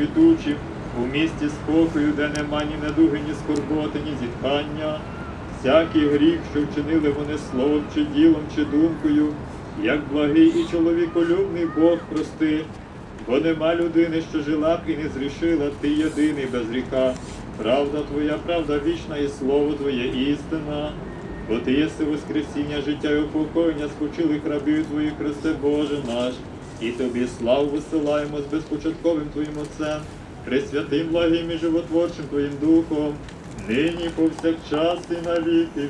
квітучим, у місті спокою, де нема ні недуги, ні скорботи, ні зітхання. Всякий гріх, що вчинили вони словом, чи ділом, чи думкою, як благий і чоловіколюбний Бог прости, бо нема людини, що жила б і не зрішила, ти єдиний без гріха. Правда твоя, правда вічна, і слово твоє істина. Бо ти єси воскресіння, життя і упокоєння спочилих рабів твоїх, Христе Боже наш, і тобі славу висилаємо з безпочатковим Твоїм Отцем, пресвятим благим і животворчим Твоїм Духом, нині повсякчас і на віки.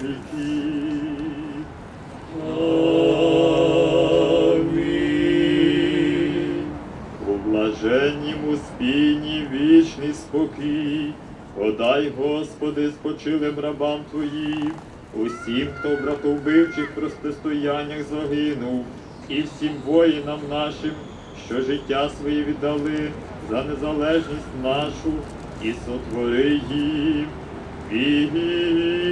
У блаженнім успінні вічний спокій, подай, Господи, спочилим рабам Твоїм, усім, хто в братовбивчих протистояннях загинув, і всім воїнам нашим, що життя своє віддали за незалежність нашу, і сотвори їм вічною.